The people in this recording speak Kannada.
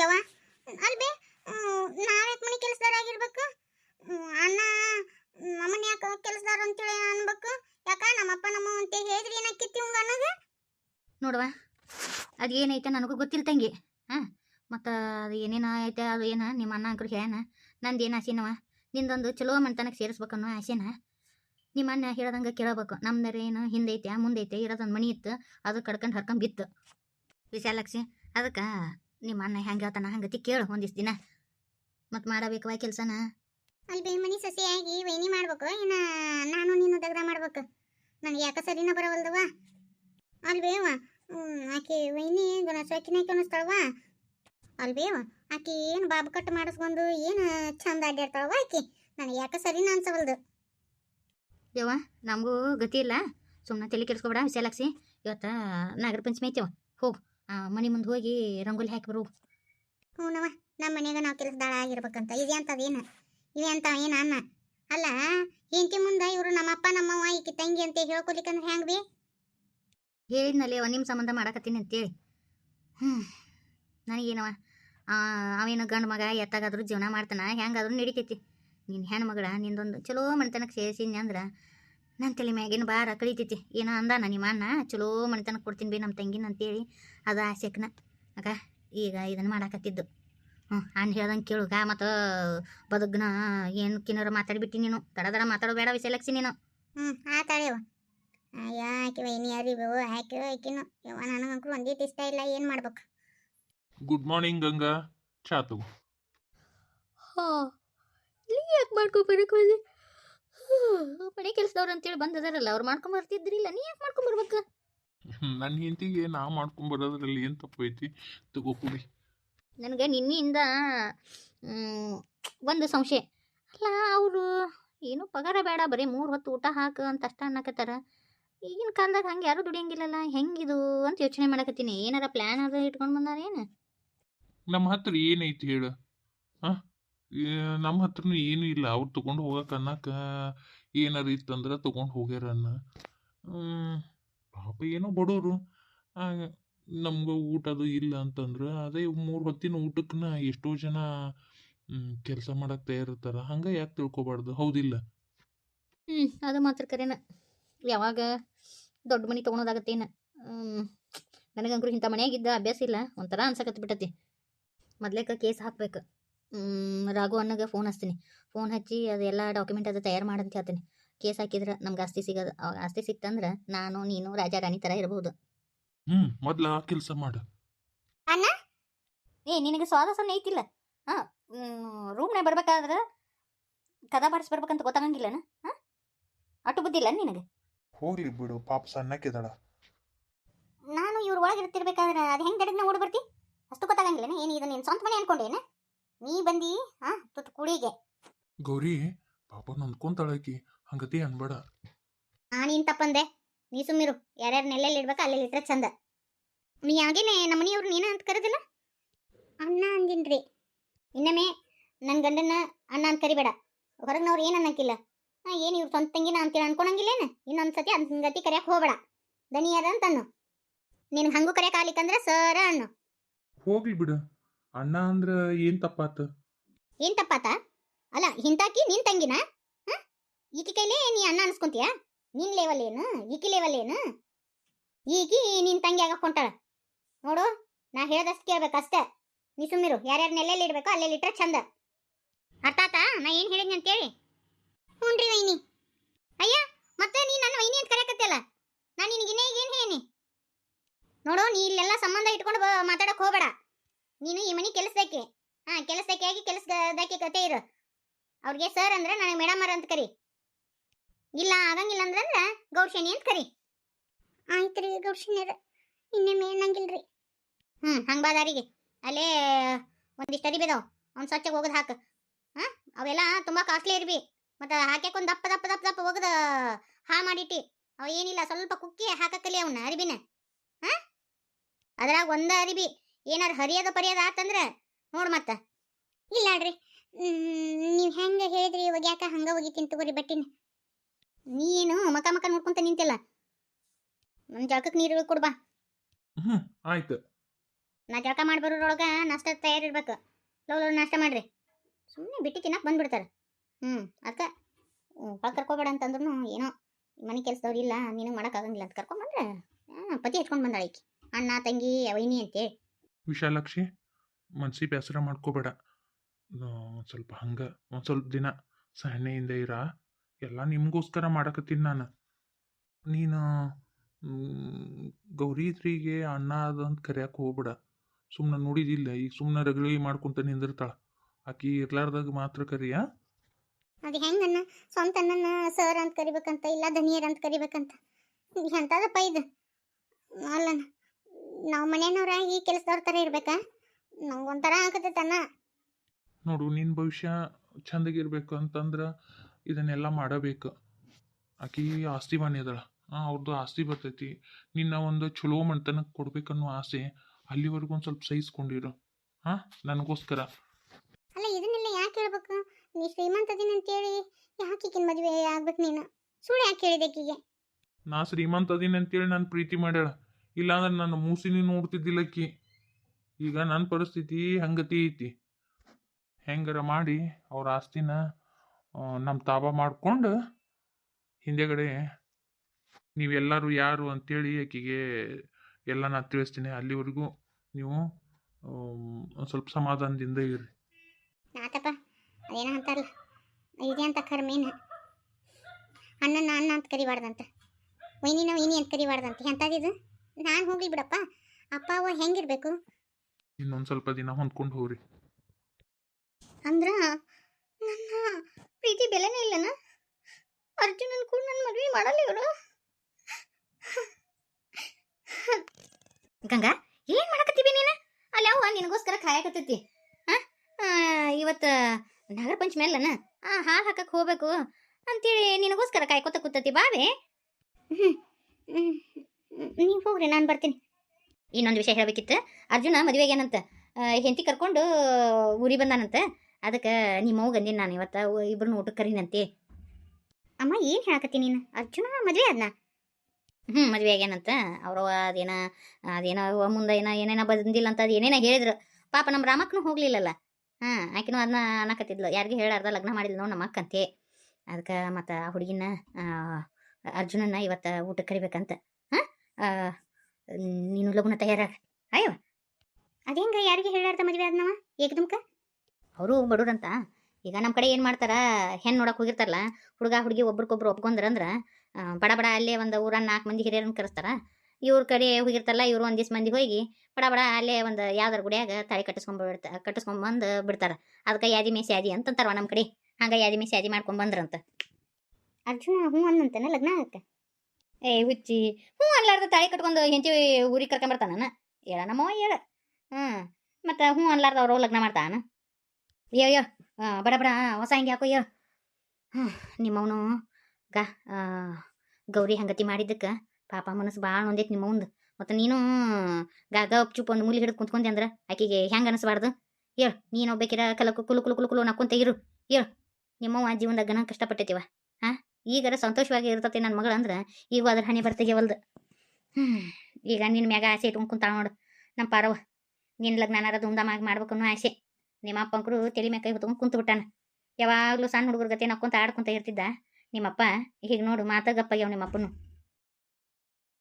ಯವ್ವ ಅಲ್ಬೇ ನಾವ್ಯಾಕೆ ಮನೆ ಕೆಲಸದಾರಾಗಿರ್ಬೇಕು ಅಣ್ಣ ನಮ್ಮನ್ನ ಯಾಕೆ ಕೆಲಸದಾರ ಅಂತೇಳಿ ಅನ್ಬೇಕು? ಯಾಕ ನಮ್ಮಪ್ಪ ನಮ್ಮ ಅಂತ ಹೇಳಿದ್ರಿ ಏನಕ್ಕಿತ್ತಿ ಹಂಗ ಅನ್ನೋದು? ನೋಡುವ, ಅದು ಏನೈತೆ ನನಗೂ ಗೊತ್ತಿಲ್ಲ ತಂಗಿ. ಹಾಂ, ಮತ್ತು ಅದು ಏನೇನು ಐತೆ, ಅದು ಏನು? ನಿಮ್ಮ ಅಣ್ಣ ಅಂಕರು ಹೇಳ್ಯಾನ? ನಂದು ಏನು ಆಸೆನವ ನಿಂದೊಂದು ಚಲೋ ಮನೆತನಕ್ಕೆ ಸೇರಿಸ್ಬೇಕನ್ನೋ ಆಸೆನ? ನಿಮ್ಮ ಅಣ್ಣ ಹೇಳ್ದಂಗೆ ಕೇಳಬೇಕು. ನಮ್ದರ ಏನು ಹಿಂದೈತೆ, ಮುಂದೈತೆ, ಇರೋದೊಂದು ಮನಿ ಇತ್ತು, ಅದು ಕಡ್ಕೊಂಡು ಹರ್ಕೊಂಡು ಬಿತ್ತು. ವಿಶಾಲಾಕ್ಷಿ, ಅದಕ್ಕೆ ನಿಮ್ಮ ಅಣ್ಣ ಹೆಂಗೆ ಹೇಳ್ತಾನ ಹಂಗತಿ ಕೇಳು ಒಂದಿಷ್ಟು ದಿನ. ಮತ್ತು ಮಾಡಬೇಕವ ಕೆಲಸನ? ಅಲ್ಲಿ ಮನಿ ಸಸಿಯಾಗಿ ವೈನಿ ಮಾಡ್ಬೇಕು ಏನ ನಾನು ನೀನು ದಗ್ದ ಮಾಡ್ಬೇಕು. ನನಗೆ ಯಾಕ ಸರಿನ ಬರವಲ್ದವ ಅಲ್ಬೇವ ಆಕೆ ವೈನಿ ಗಣಸಾಕಿನ ಅಲ್ಲಿ ಅಲ್ಬೇವ ಆಕೆ ಏನು ಬಾಬು ಕಟ್ ಮಾಡಿಸ್ಕೊಂಡು ಏನು ಚಂದ ಅಡ್ಡಾಡ್ತಾಳವ ಆಕೆ? ನನಗೆ ಯಾಕ ಸರಿನ ಅನ್ಸವಲ್ದು. ದೇವ ನಮಗೂ ಗತಿ ಇಲ್ಲ. ಸುಮ್ಮನೆ ತಲೆ ಕೆಡಿಸ್ಕೊಬೇಡ ವಿಶಾಲಾಕ್ಷಿ. ಇವತ್ತು ನಾಗರ ಪಂಚಮಿ ಐತೆವ ಹೋಗು. ಮನೆ ಮುಂದೆ ಹೋಗಿ ರಂಗೋಲಿ ಹಾಕಿ ಬರು. ಹ್ಞೂನವ ನಮ್ಮ ಮನೆಯಾಗ ನಾವು ಕೆಲಸದಾಳ ಆಗಿರ್ಬೇಕಂತ. ಇದೆ ಅಂತದೇನು ಇದೆ ಅಂತ ಏನು ಅನ್ನ? ಅಲ್ಲ ಹೆಂಡತಿ ಮುಂದೆ ಇವರು ನಮ್ಮಪ್ಪ ನಮ್ಮವ್ವ ಈಕಿ ತಂಗಿ ಅಂತ ಹೇಳ್ಕೊಲಿಕ್ಕಂದ್ರೆ ಹೆಂಗ್ ಬಿ? ಹೇಳಿದ್ನಲ್ಲಿ ಅವ ನಿಮ್ಮ ಸಂಬಂಧ ಮಾಡಕತ್ತೀನಿ ಅಂತೇಳಿ ಹ್ಞೂ ನನಗೇನವ ಅವೇನು ಗಂಡು ಮಗ ಎತ್ತಾಗಾದ್ರೂ ಜೀವನ ಮಾಡ್ತಾನ ಹೆಂಗಾದ್ರೂ ನಡಿತೈತಿ. ನಿನ್ನ ಹೆಣ್ಮಗಳ ಮಗಳ ನಿಂದೊಂದು ಚಲೋ ಮನೆತನಕ್ಕೆ ಸೇರಿಸಿದ್ನಿ ಅಂದ್ರೆ ನನ್ನ ತಲೆ ಮ್ಯಾಗಿನ ಭಾರ ಕಳಿತೈತಿ ಏನೋ ನಾನು ನಿಮ್ಮ ಅಣ್ಣ. ಚಲೋ ಮನೆತನಕ್ಕೆ ಕೊಡ್ತೀನಿ ಬಿ ನಮ್ಮ ತಂಗಿನ ಅಂತೇಳಿ. ಅದು ಆಸೆಕ್ನ. ಅಕ್ಕ ಈಗ ಇದನ್ನು ಮಾಡಾಕತ್ತಿದ್ದು. ಹ್ಞೂ ಅಣ್ಣ ಹೇಳ್ದಂಗೆ ಕೇಳುಗ ಮತ್ತು ಬದುಗ್ನ ಏನು ಕಿನ್ನರ ಮಾತಾಡಿಬಿಟ್ಟು ನೀನು. ದಡ ದಡ ಮಾತಾಡೋಬೇಡ ವಿಷಯಲಕ್ಷಿ ನೀನು. ಹ್ಞೂ ಆತಾಳೆವ ಅಯ್ಯೋ ಆಕಿವ ಇನ್ನು ಯಾರಿಗೂ ಹಾಕಿವ ಆಕಿನು. ಯವ್ವ ನನಗಂಕರು ಒಂದಿಟ್ಟು ಇಷ್ಟ ಇಲ್ಲ. ಏನು ಮಾಡ್ಬೇಕು? Good morning Ganga. ಚಾತು ಹಾಂ ನೀ ಯಾಕೆ ಮಾಡ್ಕೊಬರಕ್ಕೆ ಹೋದೆ ಮನೆ ಕೆಲಸದವ್ರು ಅಂತೇಳಿ ಬಂದದಾರಲ್ಲ ಅವ್ರು ಮಾಡ್ಕೊಂಬರ್ತಿದ್ರಿಲ್ಲ ನೀ ಯಾಕೆ ಮಾಡ್ಕೊಂಬರ್ಬೇಕು ನನ್ನ ಹೆಂಡತಿಗೆ ನಾ ಮಾಡ್ಕೊಂಬರೋದ್ರಲ್ಲಿ ಏನು ತಪ್ಪು ತಗೋ ಕುಡಿ. ನನಗೆ ನಿನ್ನೆಯಿಂದ ಒಂದು ಸಂಶಯ. ಅಲ್ಲ ಅವರು ಏನು ಪಗಾರ ಬೇಡ ಬರೀ ಮೂರು ಹೊತ್ತು ಊಟ ಹಾಕು ಅಂತ ಅಷ್ಟ ಅನ್ನಕತ್ತಾರ. ಈಗಿನ ಕಾಲದಾಗ ಹಂಗೆ ಯಾರೂ ದುಡಿಯಂಗಿಲ್ಲಲ್ಲ ಹೆಂಗಿದು ಅಂತ ಯೋಚನೆ ಮಾಡಕತ್ತೀನಿ. ಏನಾರ ಪ್ಲ್ಯಾನ್ ಅದ ಇಟ್ಕೊಂಡು ಬಂದಾರ ಏನು? ನಮ್ಮ ಹತ್ರ ಏನೈತಿ ಹೇಳು? ಹಾಂ? ನಮ್ಮ ಹತ್ರನು ಏನು ಇಲ್ಲ ಅವ್ರು ತೊಗೊಂಡು ಹೋಗಕ್ಕೆ ಅನ್ನಕ್ಕೆ ಏನಾರು ಇತ್ತಂದ್ರೆ ತೊಗೊಂಡು ಹೋಗ್ಯಾರನ್ನ ಪಾಪ ಏನೋ ಬಡವರು. ನಮ್ಗೆ ಊಟದು ಇಲ್ಲ ಅಂತಂದ್ರೆ ಅದೇ ಮೂರು ಹೊತ್ತಿನ ಊಟಕ್ಕನ ಎಷ್ಟೋ ಜನ ಕೆಲಸ ಮಾಡಕ್ಕೆ ತಯಾರಿರ್ತಾರೆ. ಹಂಗೆ ಯಾಕೆ ತಿಳ್ಕೊಬಾರ್ದು? ಹೌದಿಲ್ಲ? ಹ್ಞೂ ಅದು ಮಾತ್ರ ಕರೆನ. ಯಾವಾಗ ದೊಡ್ಡ ಮನೆ ತೊಗೊಳೋದಾಗತ್ತೇನು. ನನಗಂಕರು ಇಂಥ ಮನೆಯಾಗಿದ್ದ ಅಭ್ಯಾಸ ಇಲ್ಲ. ಒಂಥರ ಅನ್ಸಕತ್ ಬಿಟ್ಟತಿ ಮೊದ್ಲೇಕ ಕೇಸ್ ಹಾಕ್ಬೇಕು. ರಾಘು ಅಣ್ಣಗೆ ಫೋನ್ ಹಚ್ತೀನಿ. ಫೋನ್ ಹಚ್ಚಿ ಅದೆಲ್ಲ ಡಾಕ್ಯುಮೆಂಟ್ ಅದು ತಯಾರು ಮಾಡಂತ ಹೇಳ್ತೀನಿ. ಕೇಸ್ ಹಾಕಿದ್ರೆ ನಮ್ಗೆ ಆಸ್ತಿ ಸಿಗೋದು ಆಸ್ತಿ ಸಿಕ್ತಂದ್ರೆ ನಾನು ನೀನು ರಾಜ ರಾಣಿ ಥರ ಇರಬಹುದು ಹ್ಞೂ ಮೊದ್ಲು ಆ ಕೆಲಸ ಮಾಡು. ಅಣ್ಣ? ಏ ನಿನಗೆ ಸ್ವಾದ ಸೊನ್ನೆ ಐತಿಲ್ಲ? ಹಾಂ ರೂಮ್ನಾಗ ಬರ್ಬೇಕಾದ್ರೆ ಕದ ಬಾಡಿಸಿ ಬರ್ಬೇಕಂತ ಗೊತ್ತಾಗಂಗಿಲ್ಲನ ಹಾಂ? ಅಟ್ಟು ಬುದ್ಧಿ ಇಲ್ಲ ನಿನಗೆ? ಹೋಗ್ಲಿ ಬಿಡು ಪಾಪ ಸಣ್ಣಕ್ಕಿದಳ ನಾನು ಇವ್ರ ಒಳಗೆ ಇರ್ತಿರ್ಬೇಕಾದ್ರೆ ಅದು ಹೆಂಗೆ ದಡಗ್ನ ಓಡಿ ಬರ್ತಿ? ಅಷ್ಟು ಗೊತ್ತಾಗಂಗಿಲ್ಲ ಏನು ಇದು ನೀನು ಸ್ವಂತ ಮನೆ ಅನ್ಕೊಂಡೇನ ನೀ ಬಂದಿ ಹಾ ತುತ್ತು ಕುಡಿಗೆ. ಗೌರಿ ಪಾಪ ನೊಂದ್ಕೊಂತಾಳಕಿ ಹಂಗತಿ ಅನ್ಬೇಡ. ನಾನೇನು ತಪ್ಪಂದೆ ನೀ ಸುಮ್ಮಿರು ಯಾರ್ಯಾರ ನೆಲ್ಲೆಲ್ಲಿ ಇಡ್ಬೇಕು ಅಲ್ಲೆಲ್ಲಿ ಇಟ್ರೆ ಚಂದ. ನೀ ಆಗೇನೆ ನಮ್ಮನಿಯವ್ರು ನೀನ ಅಂತ ಕರೆದಿಲ್ಲ? ಅಣ್ಣ ಅಂದಿನ್ರಿ. ಇನ್ನೊಮ್ಮೆ ನನ್ನ ಗಂಡನ ಅಣ್ಣ ಅಂತ ಕರಿಬೇಡ. ಹೊರಗ್ನವ್ರು ಏನ್ ಅನ್ನಕಿಲ್ಲ. ಏನ್ ಏನು ಇವ್ರು ಸ್ವಂತ ತಂಗಿನ ಅಂತೇಳಿ ಅನ್ಕೊಳಂಗಿಲ್ಲೇನು ಇನ್ನೊಂದ್ಸತಿ ಅಂತ ಗತಿ ಹೋಗಬೇಡ ಹೋಗ್ಬೇಡ. ದನಿಯಾರ ಅಂತ ಅನ್ನು. ನಿನಗೆ ಹಂಗೂ ಕರೆಯಕ್ಕೆ ಆಗ್ಲಿಕ್ಕಂದ್ರೆ ಸರ ಅಣ್ಣ ಹೋಗ್ಲಿ ಬಿಡು. ಅಣ್ಣ ಅಂದ್ರ ಏನ್ ತಪ್ಪಾತ? ಏನ್ ತಪ್ಪಾತ? ಅಲ್ಲ, ಹಿಂತಾಕಿ ನಿನ್ ತಂಗಿನ? ಈಕಿ ಕೈಲೇ ನೀ ಅಣ್ಣ ಅನ್ಸ್ಕೊಂತೀಯ? ನಿನ್ ಲೆವೆಲ್ ಏನು? ಈಕಿ ಲೆವೆಲ್ ಏನು? ಈಕಿ ನಿನ್ ತಂಗಿ ಆಗಕ್ ನೋಡು, ನಾ ಹೇಳ್ದಷ್ಟು ಕೇಳ್ಬೇಕಷ್ಟೇ ನೀ ಸುಮ್ಮಿರು ಯಾರ್ಯಾರ ನೆಲೆಯಲ್ಲಿ ಇಡ್ಬೇಕು ಅಲ್ಲೆಲ್ಲಿ ಇಟ್ರೆ ಚಂದ. ಅರ್ಥ ಆತಾ? ನಾ ಏನ್ ಹೇಳಿದ್ನಿ ಅಂತೇಳಿ? ಹ್ಞೂನ್ರಿ ವೈನಿ. ಅಯ್ಯ, ಮತ್ತೆ ನೀ ನನ್ನ ವೈನಿ ಅಂತ ಕರೆಯಕತ್ತಿಯಲ್ಲ? ನಾ ನಿನಗೆ ಈಗೇನು ಹೇಳಿ ನೋಡು, ನೀ ಇಲ್ಲೆಲ್ಲ ಸಂಬಂಧ ಇಟ್ಕೊಂಡು ಮಾತಾಡಕ್ ಹೋಗ್ಬೇಡ. ನೀನು ಈ ಮನೆ ಕೆಲಸದಕ್ಕೆ ಹಾ ಕೆಲಸಕ್ಕೆ ಆಗಿ ಕೆಲಸದಕ್ಕೆ ಕತೆ ಇರು. ಅವ್ರಿಗೆ ಸರ್ ಅಂದ್ರೆ ನನಗೆ ಮೇಡಮ್ ಅಂತ ಕರಿ. ಇಲ್ಲ ಆಗಂಗಿಲ್ಲ ಅಂದ್ರೆ ಗೌಡ್ಶನಿ ಅಂತ ಕರಿ. ಆಯ್ತು ರೀ ಗೌಡ್ಶನಿಯರ ಇನ್ನೊಮ್ಮೆ ಹ್ಞೂ ಹಂಗೆ ಹಂಗ ಬಾದಾರಿಗೆ ಅಲ್ಲೇ ಒಂದಿಷ್ಟು ಅರಿ ಬಿದಾವ್ ಅವ್ನು ಸ್ವಚ್ಛಗೆ ಹೋಗದ್ ಹಾಕ. ಹಾ ಅವೆಲ್ಲ ತುಂಬಾ ಕಾಸ್ಟ್ಲಿ ಇರ್ಬಿ ಮತ್ತೆ ಹಾಕ್ಯಾಕ ಒಂದು ದಪ್ಪ ದಪ್ಪ ದಪ್ಪ ದಪ್ಪ ಹೋಗೋದು ಹಾ ಮಾಡಿಟ್ಟಿ. ಅವ ಏನಿಲ್ಲ ಸ್ವಲ್ಪ ಕುಕ್ಕಿ ಹಾಕಕ್ಕಲಿ ಅವನ್ನ ಅರಿಬಿನ. ಹಾ? ಅದ್ರಾಗ ಒಂದ ಅರಿಬಿ. ಏನಾರ ಹರಿಯದ ಪರಿಯದ ಆತಂದ್ರೆ ನೋಡ್ ಮತ್ತ. ಇಲ್ಲಾಡ್ರಿ ನೀವು ಹೆಂಗೆ ಹೇಳಿದ್ರಿ ಇವಾಗ ಹಂಗೆ ಹಂಗ ಹೋಗಿತೀನಿ ತಗೋರಿ ಬಟ್ಟಿನ? ನೀನು ಮಕ ಮಕ ನೋಡ್ಕೊಂತ ನಿಂತಿಲ್ಲ. ನನ್ನ ಜಳಕಕ್ಕೆ ನೀರು ಕೊಡ್ಬಾ ಆಯ್ತು. ನಾ ಜಳಕ ಮಾಡಿ ಬರೋರೊಳಗ ನಾಷ್ಟ ತಯಾರಿರ್ಬೇಕು. ಲವ್ ಲವ್ ನಾಷ್ಟ ಮಾಡ್ರಿ. ಸುಮ್ಮನೆ ಬಿಟ್ಟು ತಿನ್ನಕ್ಕೆ ಬಂದ್ಬಿಡ್ತಾರೆ. ಹ್ಞೂ ಅದಕ್ಕೆ ಒಳಗೆ ಕರ್ಕೊಬೇಡ ಅಂತಂದ್ರೂ ಏನೋ ಮನೆ ಕೆಲಸದವ್ರು ಇಲ್ಲ ನೀನು ಆಗಂಗಿಲ್ಲ ಅಂತ ಕರ್ಕೊಂಡ್ ಬಂದ್ರೆ ಪತಿ ಹಚ್ಕೊಂಡು ಬಂದಾಳ ಈಕಿ. ಅಣ್ಣ ತಂಗಿ ಅವಿನಿ ಅಂತೇಳಿ. ವಿಶಾಲಾಕ್ಷಿ ಮನ್ಸಿ ಬೇಸರ ಮಾಡ್ಕೋಬೇಡ. ಒಂದು ಸ್ವಲ್ಪ ಹಂಗೆ ಒಂದು ಸ್ವಲ್ಪ ದಿನ ಸಹನೆಯಿಂದ ಇರ. ಎಲ್ಲ ನಿಮಗೋಸ್ಕರ ಮಾಡಕತ್ತೀನಿ ನಾನು. ನೀನು ಗೌರಿ ಗೌರಿತ್ರಿಗೆ ಅಣ್ಣ ಅದಂತ ಕರೆಯಕ್ಕೆ ಹೋಗ್ಬೇಡ. ಸುಮ್ಮನೆ ನೋಡಿದಿಲ್ಲ, ಈಗ ಸುಮ್ಮನೆ ರಗಳಿ ಮಾಡ್ಕೊಂತ ನಿಂದಿರ್ತಾಳ. ಆಕಿ ಇರ್ಲಾರ್ದಾಗ ಮಾತ್ರ ಕರಿಯ ಅದು ಹೆಂಗನ್ನ ಸ್ವಂತ ಅಣ್ಣನ ಸರ್ ಅಂತ ಕರಿಬೇಕಂತ, ಇಲ್ಲ ಧನಿಯರ್ ಅಂತ ಕರಿಬೇಕಂತ? ಎಂತದಪ್ಪ ಇದು? ಅಲ್ಲಣ್ಣ. ನಾವು ಮನೆಯವ್ರ ಈ ಕೆಲಸದವ್ರ ಥರ ಇರ್ಬೇಕಾ? ನಂಗೊಂಥರ ಆಗತೈತೆ ಅಣ್ಣ ನೋಡು ನಿನ್ನ ಭವಿಷ್ಯ ಚಂದಗಿರ್ಬೇಕು ಅಂತಂದ್ರೆ ಇದನ್ನೆಲ್ಲ ಮಾಡಬೇಕು. ಆಕಿ ಆಸ್ತಿ ಹಾಂ ಅವ್ರದ್ದು ಆಸ್ತಿ ಬರ್ತೈತಿ. ನಿನ್ನ ಒಂದು ಚಲೋ ಮಣ್ತನಕ್ಕೆ ಕೊಡ್ಬೇಕನ್ನೋ ಆಸೆ ಅಲ್ಲಿವರೆಗೂ ಒಂದು ಸ್ವಲ್ಪ ಸಹಿಸ್ಕೊಂಡಿರು. ಹಾಂ ನನಗೋಸ್ಕರ. ಅಲ್ಲ ಇದನ್ನೆಲ್ಲ ಯಾಕೆ ಹೇಳ್ಬೇಕು? ನೀ ಶ್ರೀಮಂತದಿನ ಅಂತೇಳಿ ಯಾಕೆ ಈಕಿನ ಮದುವೆ ಆಗ್ಬೇಕು ನೀನು? ಸುಳ್ಳು ಯಾಕೆ ಹೇಳಿದೆ ಆಕಿಗೆ ನಾ ಶ್ರೀಮಂತ ಅದೀನಿ ಅಂತೇಳಿ ನಾನು ಪ್ರೀತಿ ಮಾಡ್ಯಾಳ. ಇಲ್ಲಾಂದ್ರೆ ನನ್ನ ಮೂಸಿನಿ ನೋಡ್ತಿದ್ದಿಲ್ಲ ಆಕಿ ಈಗ ನನ್ನ ಪರಿಸ್ಥಿತಿ ಹಂಗತಿ ಐತಿ. ಹೆಂಗಾರ ಮಾಡಿ ಅವ್ರ ಆಸ್ತಿನ ನಮ್ಮ ತಾಬ ಮಾಡ್ಕೊಂಡು ಹಿಂದೆಗಡೆ ನೀವೆಲ್ಲರೂ ಯಾರು ಅಂತೇಳಿ ಆಕಿಗೆ ಎಲ್ಲ ನಾನು ತಿಳಿಸ್ತೀನಿ. ಅಲ್ಲಿವರೆಗೂ ನೀವು ಸ್ವಲ್ಪ ಸಮಾಧಾನದಿಂದ ಇರ್ರಿ. ಅಣ್ಣ ಅಂತಾರಲ್ಲ, ಇದೆ ಅಂತ ಕರ್ಮೇನ ಅಣ್ಣನ ಅಣ್ಣ ಅಂತ ಕರಿಬಾರ್ದಂತ. ವೈನಿನ ವೈನಿ ಅಂತ ಕರಿಬಾರ್ದಂತ. ಎಂಥದಿದು ನಾನು ಹೋಗ್ಲಿ ಬಿಡಪ್ಪ ಅಪ್ಪ ಅವ ಹೆಂಗಿರ್ಬೇಕು? ಇನ್ನೊಂದು ಸ್ವಲ್ಪ ದಿನ ಹೊಂದ್ಕೊಂಡು ಹೋಗ್ರಿ. ಅಂದ್ರ ನನ್ನ ಪ್ರೀತಿ ಬೆಲೆನೇ ಇಲ್ಲನ? ಅರ್ಜುನನ್ ಕೂಡ ನನ್ನ ಮದುವೆ ಮಾಡಲ್ಲ ಇವರು. ಗಂಗಾ ಏನ್ ಮಾಡಕತ್ತೀವಿ ನೀನು? ಅಲ್ಲಿ ಅವ ನಿನಗೋಸ್ಕರ ಕಾಯಕತ್ತೈತಿ ಇವತ್ತ ನಾಗರ ಪಂಚಮಿ ಅಲ್ಲನ? ಆ ಹಾಲು ಹಾಕಕ್ ಹೋಗ್ಬೇಕು. ಅಂತೇಳಿ ನಿನಗೋಸ್ಕರ ಕಾಯ್ಕೋತ ಕೂತತಿ ಬಾವೆ ನೀವು ಹೋಗ್ರಿ, ನಾನು ಬರ್ತೀನಿ. ಇನ್ನೊಂದು ವಿಷಯ ಹೇಳಬೇಕಿತ್ತು. ಅರ್ಜುನ ಮದುವೆಗೆ ಏನಂತ ಹೆಂಡತಿ ಕರ್ಕೊಂಡು ಊರಿಗೆ ಬಂದಾನಂತೆ. ಅದಕ್ಕೆ ನಿಮ್ಮ ಅಂದೀನಿ ನಾನು ಇವತ್ತು ಇಬ್ರನ್ನ ಊಟಕ್ಕೆ ಕರೀನಂತೆ. ಅಮ್ಮ, ಏನು ಹೇಳಕತ್ತೀನಿ ನೀನು? ಅರ್ಜುನ ಮದುವೆ ಅದನ್ನ ಹ್ಞೂ ಮದುವೆ ಆಗ್ಯಾನಂತ ಅವರು ಅದೇನ, ಅದೇನೋ ಮುಂದೆ ಏನೋ ಏನೇನೋ ಬಂದಿಲ್ಲ ಅಂತ ಅದು ಏನೇನೋ ಹೇಳಿದ್ರು. ಪಾಪ ನಮ್ಮ ರಾಮಕ್ಕನೂ ಹೋಗ್ಲಿಲ್ಲಲ್ಲ. ಹಾಂ, ಆಕಿನೂ ಅದನ್ನ ಅನ್ನಕತ್ತಿದ್ಲು ಯಾರಿಗೆ ಹೇಳಾರ್ದ ಲಗ್ನ ಮಾಡಿದ್ಲು ನೋಡಿ ನಮ್ಮ ಅಕ್ಕಂತೆ ಅದಕ್ಕೆ ಮತ್ತು ಆ ಹುಡುಗಿನ ಅರ್ಜುನನ್ನ ಇವತ್ತು ಊಟಕ್ಕೆ ಕರಿಬೇಕಂತ. ನೀನು ಲಗುನ ತಯಾರಾಗ. ಅಯ್ಯವ ಅದೇಂಗ ಯಾರಿಗೆ ಹೇಳಾರ್ದ ಮದುವೆ ಆದ್ನವ? ಏಕದಮ್ಕ? ಅವರು ಬಡವ್ರಂತ ಈಗ ನಮ್ಮ ಕಡೆ ಏನು ಮಾಡ್ತಾರ ಹೆಣ್ಣು ನೋಡಕ್ಕೆ ಹೋಗಿರ್ತಾರಲ್ಲ, ಹುಡುಗ ಹುಡುಗಿ ಒಬ್ರಿಗೊಬ್ರು ಒಪ್ಕೊಂಡ್ರಂದ್ರೆ ಬಡ ಬಡ ಅಲ್ಲೇ ಒಂದು ಊರನ್ನ ನಾಲ್ಕು ಮಂದಿ ಹಿರಿಯರನ್ನ ಕರೆಸ್ತಾರ. ಇವ್ರ ಕಡೆ ಹೋಗಿರ್ತಾರಲ್ಲ, ಇವರು ಒಂದಿಷ್ಟು ಮಂದಿ ಹೋಗಿ ಬಡ ಬಡ ಅಲ್ಲೇ ಒಂದು ಯಾವ್ದಾರ ಗುಡಿಯಾಗ ತಾಳಿ ಕಟ್ಟಿಸ್ಕೊಂಡ್ಬಿಡ್ತ ಕಟ್ಟಿಸ್ಕೊಂಬಂದು ಬಿಡ್ತಾರೆ. ಅದಕ್ಕೆ ಯಾದಿ ಮೇಸಿ ಯಾದಿ ಅಂತಂತಾರವ ನಮ್ಮ ಕಡೆ. ಹಂಗೆ ಯಾದಿ ಮೇಸಿ ಯಾದಿ ಮಾಡ್ಕೊಂಡ್ ಬಂದ್ರಂತ ಅರ್ಜುನ, ಹ್ಞೂ ಅಂದಂತಾನೆ ಲಗ್ನ ಆಗತ್ತೆ ಏ, ಹುಚ್ಚಿ. ಹ್ಞೂ, ಅನ್ಲಾರ್ದ ತಾಳಿ ಕಟ್ಕೊಂಡು ಹೆಂಚಿ ಊರಿಗೆ ಕರ್ಕೊಂಬರ್ತಾನ ಹೇಳ ನಮ್ಮವ ಹೇಳ. ಹ್ಞೂ. ಮತ್ತು ಹ್ಞೂ ಅನ್ಲಾರ್ದ ಅವ್ರು ಲಗ್ನ ಮಾಡ್ತಾನ. ಅಯ್ಯೋ ಬಡ ಬಡ. ಹೊಸ ಹಿಂಗೆ ಯಾಕೋ ಅಯ್ಯೋ. ಹ್ಞೂ, ನಿಮ್ಮವನು. ಗ ಗೌರಿ ಹಂಗತಿ ಮಾಡಿದ್ದಕ್ಕೆ. ಪಾಪ ಮನಸ್ಸು ಭಾಳ ನೊಂದೈತಿ ನಿಮ್ಮವಂದು ಮತ್ತು ನೀನು ಗಾಗ ಚೂಪ್ ಒಂದು ಮೂಲಿ ಹಿಡಿದು ಕುಂತ್ಕೊಂಡೆ ಅಂದ್ರೆ ಆಕೆಗೆ ಹೆಂಗೆ ಅನಿಸ್ಬಾರ್ದು? ಹೇಳು, ನೀನು ಒಬ್ಬಕಿರ ಕಲಕ್ಕು ಕುಲು ಕುಲು ಕುಲು ಕುಲು, ನಕ್ಕೊಂತ ಇರು. ಹೇಳು. ನಿಮ್ಮವ್ವ ಜೀವನದಾಗ ಗಣ ಕಷ್ಟಪಟ್ಟೈತಿವ ಹಾಂ? ಈಗಾರ ಸಂತೋಷವಾಗಿ ಇರ್ತತಿ ನನ್ನ ಮಗಳು ಅಂದ್ರೆ, ಈಗ ಅದ್ರ ಹಣೆ ಬರ್ತಿಗೆವಲ್ದು ಹ್ಞೂ ಈಗ ನಿನ್ನ ಮ್ಯಾಗ ಆಸೆ ಇಟ್ಕೊಂಡು ಕುಂತಾಳ ನೋಡು. ನಮ್ಮ ಪಾರವ ನಿನ್ನ ಲಗ್ನಾನಾರ ಧೂಮ್ಧಾಮಾಗಿ ಮಾಡ್ಬೇಕು ಅನ್ನೋ ಆಸೆ. ನಿಮ್ಮ ಅಪ್ಪಂಕರು ತಲೆ ಮ್ಯಾಗ ಕೈ ಹೊತ್ಕೊಂಡು ಕುಂತು ಬಿಟ್ಟಾನ. ಯಾವಾಗಲೂ ಸಣ್ಣ ಹುಡುಗರ ಗತಿ ನಕ್ಕೊಂತ ಆಡ್ಕೊಂತ ಇರ್ತಿದ್ದ. ನಿಮ್ಮಪ್ಪ, ಈಗ ನೋಡು ಮಾತಾಗಪ್ಪ ನಿಮ್ಮ ಅಪ್ಪನು